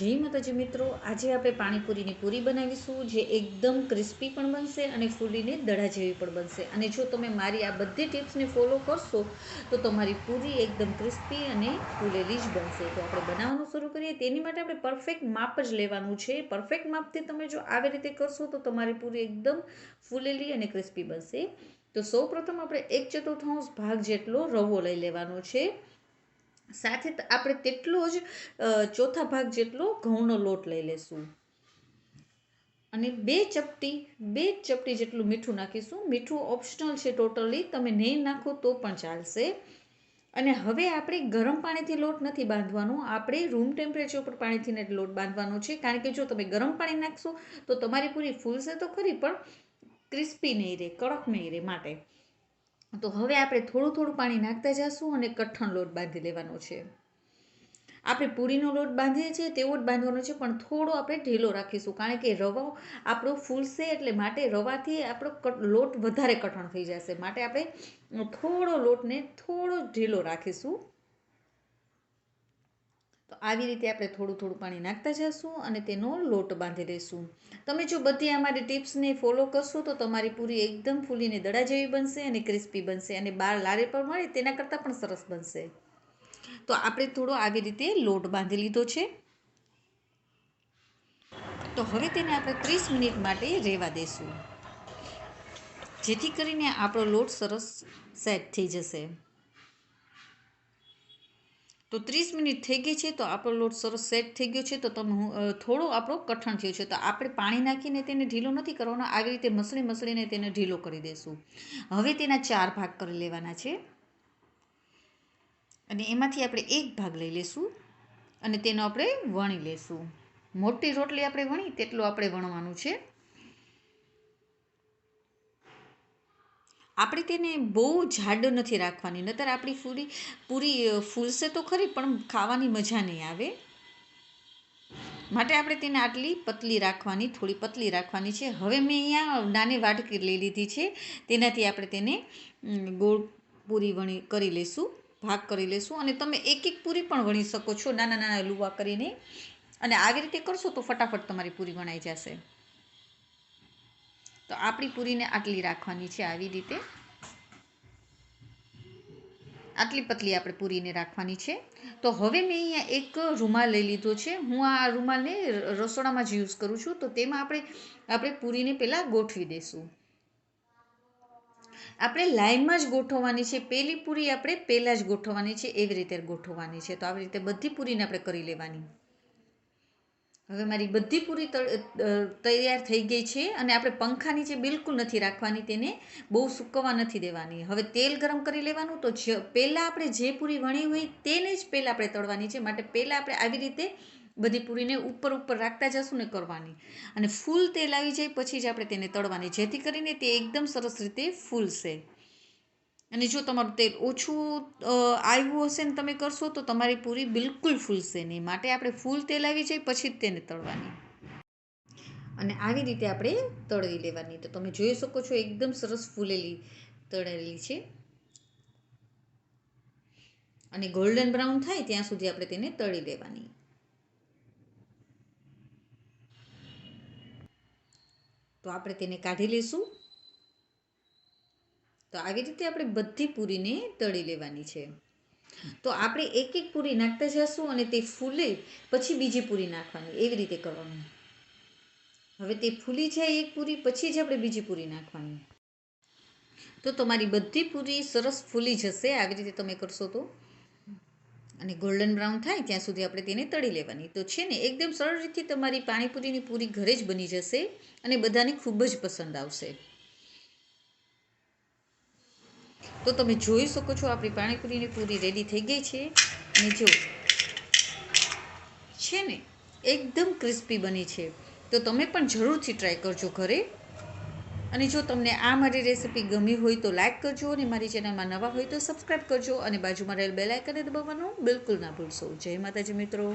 જય માતાજી મિત્રો, આજે આપણે પાણીપુરીની પૂરી બનાવીશું, જે એકદમ ક્રિસ્પી પણ બનશે અને ફૂલીને દડા જેવી પણ બનશે. અને જો તમે મારી આ બધી ટિપ્સને ફોલો કરશો, તો તમારી પૂરી એકદમ ક્રિસ્પી અને ફૂલેલી જ બનશે. તો આપણે બનાવવાનું શરૂ કરીએ. તેની માટે આપણે પરફેક્ટ માપ જ લેવાનું છે. પરફેક્ટ માપથી તમે જો આવી રીતે કરશો, તો તમારી પૂરી એકદમ ફૂલેલી અને ક્રિસ્પી બનશે. તો સૌ પ્રથમ આપણે એક ચતુર્થાંશ ભાગ જેટલો રવો લઈ લેવાનો છે. સાથે આપણે તેટલો જ ચોથા ભાગ જેટલો ઘઉંનો લોટ લઈ લેશું. અને બે ચપટી બે ચપટી જેટલું મીઠું નાખીશું. મીઠું ઓપ્શનલ છે ટોટલી તમે નહીં નાખો તો પણ ચાલશે. અને હવે આપણે ગરમ પાણીથી લોટ નથી બાંધવાનો. આપણે રૂમ ટેમ્પરેચર ઉપર પાણીથી લોટ બાંધવાનો છે. કારણ કે જો તમે ગરમ પાણી નાખશો તો તમારી પૂરી ફૂલશે તો ખરી, પણ ક્રિસ્પી નહીં રહે, કડક નહીં રહે માટે. તો હવે આપણે થોડું થોડું પાણી નાખતા જઈશું અને કઠણ લોટ બાંધી લેવાનો છે. આપણે પૂરીનો લોટ બાંધીએ છીએ, તેવો જ બાંધવાનો છે, પણ થોડો આપણે ઢીલો રાખીશું, કારણ કે રવો આપણો ફૂલશે એટલે માટે રવાથી આપણો લોટ વધારે કઠણ થઈ જશે. માટે આપણે થોડો લોટને થોડો ઢીલો રાખીશું. આવી રીતે આપણે થોડું થોડું પાણી નાખતા જઈશું અને તેનો લોટ બાંધી દઈશું. તમે જો બધી અમારી ટિપ્સને ફોલો કરશો તો તમારી પૂરી એકદમ ફૂલીને દડા જેવી બનશે અને ક્રિસ્પી બનશે અને બાર લારે પર મળે તેના કરતાં પણ સરસ બનશે. તો આપણે થોડો આવી રીતે લોટ બાંધી લીધો છે. તો હવે તેને આપણે ત્રીસ મિનિટ માટે રહેવા દઈશું. જેથી કરીને આપણો લોટ સરસ સેટ થઈ જશે. તો ત્રીસ મિનિટ થઈ ગઈ છે, તો આપણો લોટ સરસ સેટ થઈ ગયો છે, તો તમે થોડો આપણો કઠણ થયો છે. તો આપણે પાણી નાખીને તેને ઢીલો નથી કરવાનો, આવી રીતે મસળી મસળીને તેને ઢીલો કરી દઈશું હવે તેના ચાર ભાગ કરી લેવાના છે. અને એમાંથી આપણે એક ભાગ લઈ લેશું અને તેનો આપણે વણી લેશું. મોટી રોટલી આપણે વણી, તેટલું આપણે વણવાનું છે. આપણે તેને બહુ જાડો નથી રાખવાની, નતર આપણી પૂરી પૂરી ફૂલશે તો ખરી, પણ ખાવાની મજા નહીં આવે. માટે આપણે તેને આટલી પતલી રાખવાની, થોડી પતલી રાખવાની છે. હવે મેં અહીંયા નાની વાટકી લઈ લીધી છે. તેનાથી આપણે તેને ગોળ પૂરી વણી, કરી લઈશું ભાગ કરી લેશું. અને તમે એક એક પૂરી પણ વણી શકો છો નાના નાના લુવા કરીને. અને આવી રીતે કરશો તો ફટાફટ તમારી પૂરી વણાઈ જશે. તો આપણી પૂરીને આટલી રાખવાની છે આવી રીતે. આટલી પતલી આપણે પૂરીને રાખવાની છે. તો હવે મેં અહીંયા એક રૂમાલ લઈ લીધો છે. હું આ રૂમાલને રસોડામાં જ યુઝ કરું છું. તો તેમાં આપણે આપણે પૂરીને પહેલાં ગોઠવી દઈશું. આપણે લાઈનમાં જ ગોઠવવાની છે. પહેલી પૂરી આપણે પહેલાં જ ગોઠવવાની છે. એવી રીતે ગોઠવવાની છે. તો આવી રીતે બધી પૂરીને આપણે કરી લેવાની. હવે મારી બધી પૂરી તૈયાર થઈ ગઈ છે અને આપણે પંખા નીચે બિલકુલ નથી રાખવાની તેને બહુ સૂકવવા નથી દેવાની. હવે તેલ ગરમ કરી લેવાનું તો જ, પહેલાં આપણે જે પૂરી વણી હોય તેને જ પહેલાં આપણે તળવાની છે. માટે પહેલાં આપણે આવી રીતે બધી પૂરીને ઉપર ઉપર રાખતા જશું ને કરવાની. અને ફૂલ તેલ આવી જાય પછી જ આપણે તેને તળવાની. જેથી કરીને તે એકદમ સરસ રીતે ફૂલશે. અને જો તમારું તેલ ઓછું આવ્યું હશે ને તમે કરશો, તો તમારી પૂરી બિલકુલ ફૂલશે નહીં. માટે આપણે ફૂલ તેલ આવી જાય, પછી જ તેને તળવાની. અને આવી રીતે આપણે તળવી લેવાની. તો તમે જોઈ શકો છો, એકદમ સરસ ફૂલેલી તળેલી છે. અને ગોલ્ડન બ્રાઉન થાય, ત્યાં સુધી આપણે તેને તળી લેવાની. તો આપણે તેને કાઢી લઈશું. તો આવી રીતે આપણે બધી પૂરીને તળી લેવાની છે. તો આપણે એક એક પૂરી નાખતા જઈશું અને તે ફૂલે પછી બીજી પૂરી નાખવાની. એવી રીતે કરવાનું. હવે તે ફૂલી જાય એક પૂરી, પછી જ આપણે બીજી પૂરી નાખવાની. તો તમારી બધી પૂરી સરસ ફૂલી જશે. આવી રીતે તમે કરશો તો. અને ગોલ્ડન બ્રાઉન થાય ત્યાં સુધી આપણે તેને તળી લેવાની. તો છે ને, એકદમ સરળ રીતથી તમારી પાણીપુરીની પૂરી ઘરે જ બની જશે અને બધાને ખૂબ જ પસંદ આવશે. તો તમે જોઈ શકો છો, આપણી પાણીપુરીની પૂરી રેડી થઈ ગઈ છે. અને જો છે ને, એકદમ ક્રિસ્પી બની છે. તો તમે પણ જરૂરથી ટ્રાય કરજો ઘરે. અને જો તમને આ મારી રેસિપી ગમી હોય તો લાઈક કરજો અને મારી ચેનલમાં નવા હોય તો સબસ્ક્રાઈબ કરજો. અને બાજુમાં રહેલ બેલ આઇકને દબાવવાનું બિલકુલ ના ભૂલશો. જય માતાજી મિત્રો.